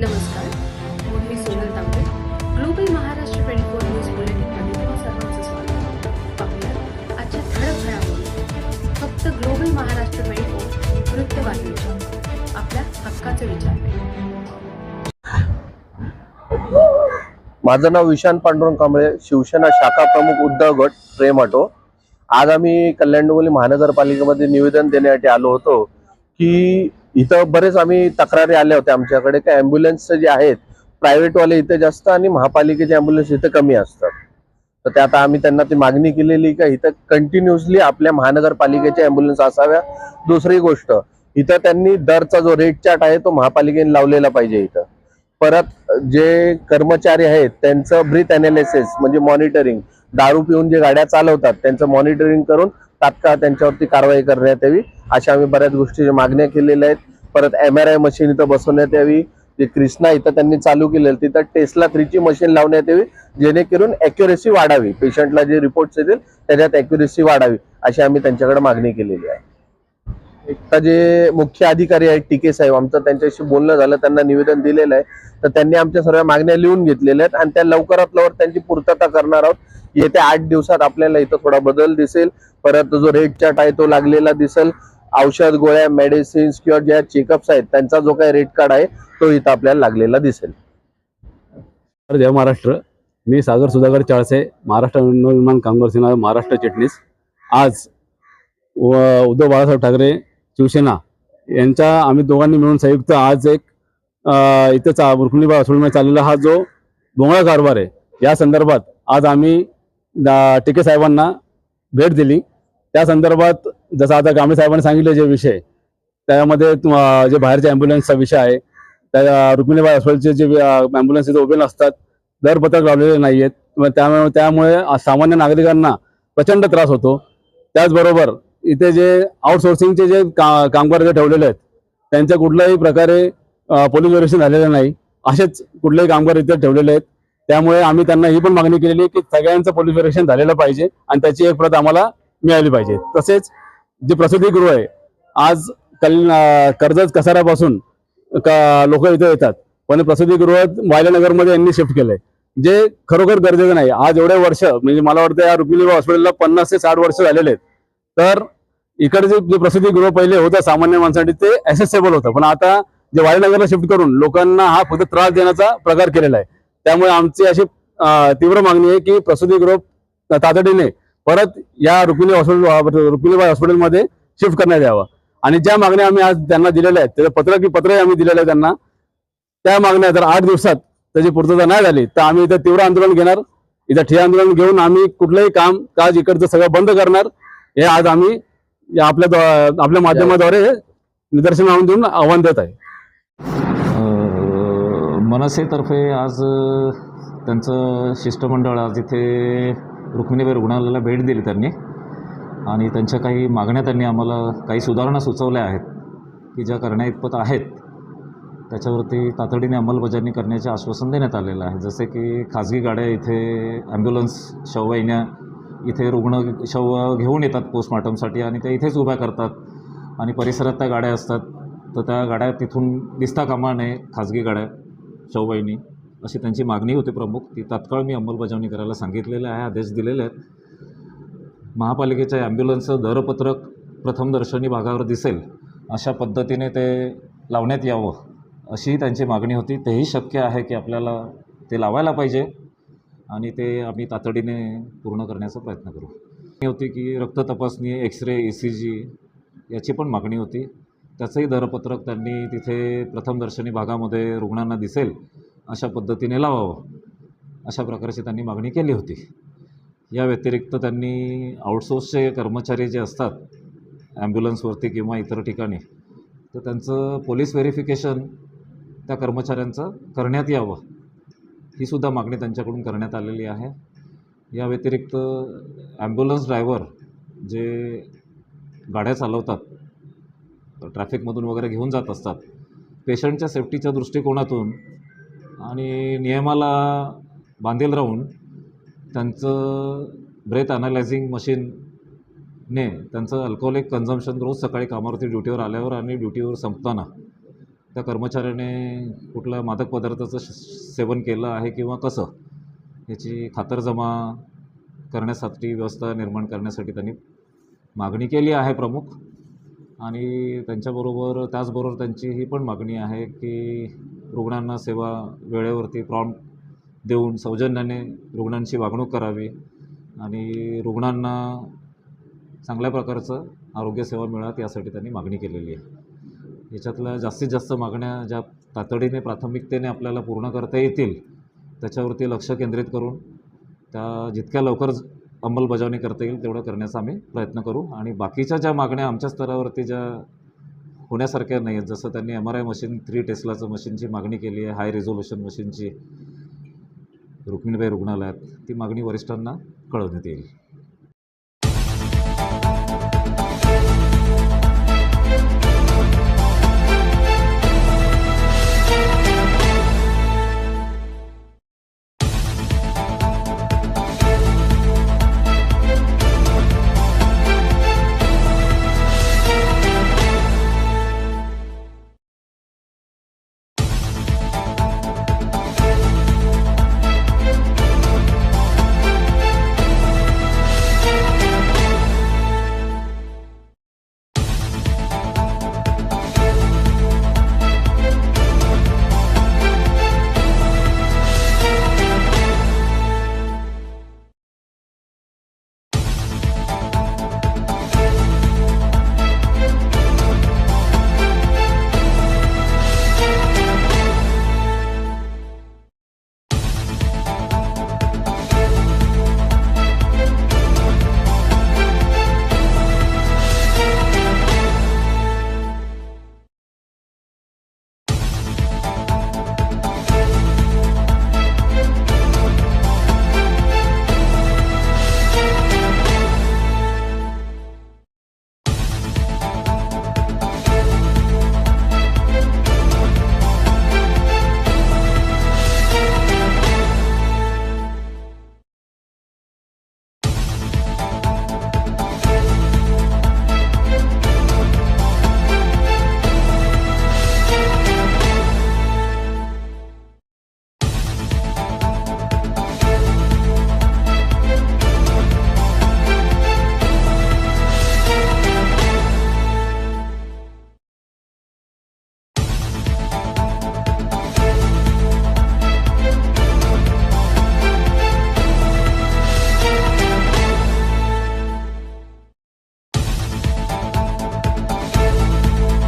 नमस्कार मी Sonal Tambe global Maharashtra twenty four news बुलेटिनमध्ये तुम्हा सर्वांचं स्वागत पाहूया आजच्या ठळक घडामोडी. फक्त ग्लोबल महाराष्ट्र ट्वेंटी फोर वृत्तवाहिनीच्या आपल्या हक्काचे विचार माझं नाव विशांत पांडुरंग कांबळे शिवसेना शाखा प्रमुख उद्धव गट प्रेम ऑटो. आज आम्ही कल्याण डोंबिवली महानगरपालिकेमध्ये निवेदन देण्यासाठी आलो होतो की इथं बरेच आम्ही तक्रारी आल्या होत्या आमच्याकडे. काय ॲम्ब्युलन्स जे आहेत प्रायव्हेटवाले इथे जास्त आणि महापालिकेचे ॲम्ब्युलन्स इथं कमी असतात. तर ते आता आम्ही त्यांना ती मागणी केलेली का इथं कंटिन्युअसली आपल्या महानगरपालिकेच्या ॲम्ब्युलन्स असाव्या. दुसरी गोष्ट इथं त्यांनी दरचा जो रेट चार्ट आहे तो महापालिकेने लावलेला पाहिजे इथं. परत जे कर्मचारी आहेत त्यांचं ब्रीथ अनालिसिस म्हणजे मॉनिटरिंग दारू पिऊन जे गाड्या चालवतात त्यांचं मॉनिटरिंग करून तात्काळ त्यांच्यावरती कारवाई करण्यात यावी. अशा आम्ही बऱ्याच गोष्टीच्या मागण्या केलेल्या आहेत. परत एम आर आय मशीन इथं बसवण्यात यावी. जे क्रिष्णा इथं त्यांनी चालू केलेलं तिथं टेस्ला थ्रीची मशीन लावण्यात यावी. जेणेकरून अॅक्युरेसी वाढावी. पेशंटला जे रिपोर्ट्स येतील त्याच्यात अॅक्युरेसी वाढावी. अशी आम्ही त्यांच्याकडे मागणी केलेली आहे. आता जे मुख्य अधिकारी आहेत टीके साहेब आमचं त्यांच्याशी बोलणं झालं त्यांना निवेदन दिलेलं आहे. तर त्यांनी आमच्या सर्व मागण्या लिहून घेतलेल्या आहेत आणि त्या लवकरात लवकर त्यांची पूर्तता करणार आहोत. येत्या आठ दिवसात आपल्याला इथं थोडा बदल दिसेल. परत जो रेट चार्ट आहे तो लागलेला दिसेल. औषध गोळ्या मेडिसिन्स किंवा ज्या चेकअप्स आहेत त्यांचा जो काही रेट कार्ड आहे तो इथं आपल्याला लागलेला दिसेल. जय महाराष्ट्र. मी सागर सुधाकर चाळसे महाराष्ट्र नवनिर्माण कामगार सेना महाराष्ट्र चिटणीस. आज व उद्धव बाळासाहेब ठाकरे शिवसेना यांच्या आम्ही दोघांनी मिळून संयुक्त आज एक इथे इथं चा रुक्मिणीबाई असोडमध्ये चाललेला हा जो भोंगळा कारभार आहे या संदर्भात आज आम्ही दा- टिके साहेबांना भेट दिली. त्या संदर्भात जसं आता गांभीर साहेबांनी सांगितले जे विषय त्यामध्ये जे बाहेरच्या ॲम्ब्युलन्सचा विषय आहे त्या रुक्मिणीबाई हॉस्पिटलचे जे ॲम्ब्युलन्स इथे उभे नसतात दरपत्रक लावलेले नाही आहेत त्यामुळे त्यामुळे सामान्य नागरिकांना प्रचंड त्रास होतो. त्याचबरोबर इथे जे आउटसोर्सिंगचे जे का कामगार इथे ठेवलेले आहेत त्यांच्या कुठल्याही प्रकारे पोलीस व्हेरिफिकेशन झालेलं नाही. असेच कुठलेही कामगार इथे ठेवलेले आहेत. त्यामुळे आम्ही त्यांना ही पण मागणी केलेली आहे की सगळ्यांचं पोलीस व्हेरिफिकेशन झालेलं पाहिजे आणि त्याची एक प्रत आम्हाला मिळाली पाहिजे. तसेच जे प्रसिद्धीगृह आहे आज कल कर्जत कसाऱ्यापासून का लोक इथे येतात. पण प्रसूतीगृह वायलानगरमध्ये यांनी शिफ्ट केलंय. जे खरोखर गरजेचं नाही. आज एवढे वर्ष म्हणजे मला वाटतं या रुक्मिणी हॉस्पिटलला पन्नास ते साठ वर्ष झालेले आहेत. तर इकडे जे प्रसिद्धी गृह पहिले होतं सामान्य माणसासाठी ते ॲसेसेबल होतं. पण आता जे वाडीनगरला शिफ्ट करून लोकांना हा फक्त त्रास देण्याचा प्रकार केलेला आहे. त्यामुळे आमची अशी तीव्र मागणी आहे की प्रसूतीगृह तातडीने परत या रुक्मिणी हॉस्पिटल रुक्मिणीबाई हॉस्पिटलमध्ये शिफ्ट करण्यात यावं. आणि ज्या मागण्या आम्ही आज त्यांना दिलेल्या आहेत त्याचं पत्र की पत्रही आम्ही दिलेलं आहे त्यांना त्या मागण्या जर आठ दिवसात त्याची पूर्तता नाही झाली तर आम्ही इथं तीव्र आंदोलन घेणार. इथं ठिय्या आंदोलन घेऊन आम्ही कुठलंही काम काज इकडचं सगळं बंद करणार. हे आज आम्ही या आपल्या आपल्या माध्यमाद्वारे निदर्शन आणून देऊन आव्हान देत आहे. मनसेतर्फे आज त्यांचं शिष्टमंडळ आज इथे रुक्मिणीबाई रुग्णालयाला भेट दिली त्यांनी. आणि त्यांच्या काही मागण्या त्यांनी आम्हाला काही सुधारणा सुचवल्या आहेत की ज्या करण्याइतपत आहेत त्याच्यावरती तातडीने अंमलबजावणी करण्याचे आश्वासन देण्यात आलेलं आहे. जसे की खाजगी गाड्या इथे ॲम्ब्युलन्स शववाहिन्या इथे रुग्ण शव घेऊन येतात पोस्टमॉर्टमसाठी आणि त्या इथेच उभ्या करतात. आणि परिसरात त्या गाड्या असतात. तर त्या गाड्या तिथून दिसता कामा नये खाजगी गाड्या शववाहिनी अशी त्यांची मागणी होती प्रमुख. ती तात्काळ मी अंमलबजावणी करायला सांगितलेलं आहे आदेश दिलेले आहेत. महापालिकेच्या ॲम्ब्युलन्सचं दरपत्रक प्रथमदर्शनी भागावर दिसेल अशा पद्धतीने ते लावण्यात यावं अशी त्यांची मागणी होती. तेही शक्य आहे की आपल्याला ते लावायला पाहिजे. आणि ते आम्ही तातडीने पूर्ण करण्याचा प्रयत्न करू. होती की रक्त तपासणी x ray A E C G याची पण मागणी होती. त्याचंही दरपत्रक त्यांनी तिथे प्रथमदर्शनी भागामध्ये रुग्णांना दिसेल अशा पद्धतीने लावावं. अशा प्रकारची त्यांनी मागणी केली होती. या व्यतिरिक्त त्यांनी आउटसोर्सचे कर्मचारी जे असतात ॲम्ब्युलन्सवरती किंवा इतर ठिकाणी तर त्यांचं पोलीस व्हेरिफिकेशन त्या कर्मचाऱ्यांचं करण्यात यावं. ही सुद्धा मागणी त्यांच्याकडून करण्यात आलेली आहे. या व्यतिरिक्त ॲम्ब्युलन्स ड्रायव्हर जे गाड्या चालवतात ट्रॅफिकमधून वगैरे घेऊन जात असतात पेशंटच्या सेफ्टीच्या दृष्टिकोनातून आणि नियमाला बांधील राहून त्यांचं ब्रेथ अनालायझिंग मशीनने त्यांचं अल्कोहोलिक कन्झम्पशन रोज सकाळी कामावरती ड्युटीवर आल्यावर आणि ड्युटीवर संपताना त्या कर्मचाऱ्याने कुठल्या मादक पदार्थाचं सेवन केलं आहे किंवा कसं याची खातरजमा करण्यासाठी व्यवस्था निर्माण करण्यासाठी त्यांनी मागणी केली आहे प्रमुख. आणि त्यांच्याबरोबर त्याचबरोबर त्यांची ही पण मागणी आहे की रुग्णांना सेवा वेळेवरती प्रॉम्प्ट देऊन सौजन्याने रुग्णांची वागणूक करावी आणि रुग्णांना चांगल्या प्रकारचं आरोग्यसेवा मिळात यासाठी त्यांनी मागणी केलेली आहे. याच्यातल्या जास्तीत जास्त मागण्या ज्या तातडीने प्राथमिकतेने आपल्याला पूर्ण करता येतील त्याच्यावरती लक्ष केंद्रित करून त्या जितक्या लवकर अंमलबजावणी करता येईल तेवढं करण्याचा आम्ही प्रयत्न करू. आणि बाकीच्या ज्या मागण्या आमच्या स्तरावरती ज्या होण्यासारख्या नाही आहेत जसं त्यांनी M R I machine three टेस्लाचं मशीनची मागणी केली आहे हाय रिझोल्युशन मशीनची रुक्मिणीबाई रुग्णालयात ती मागणी वरिष्ठांना कळवण्यात येईल.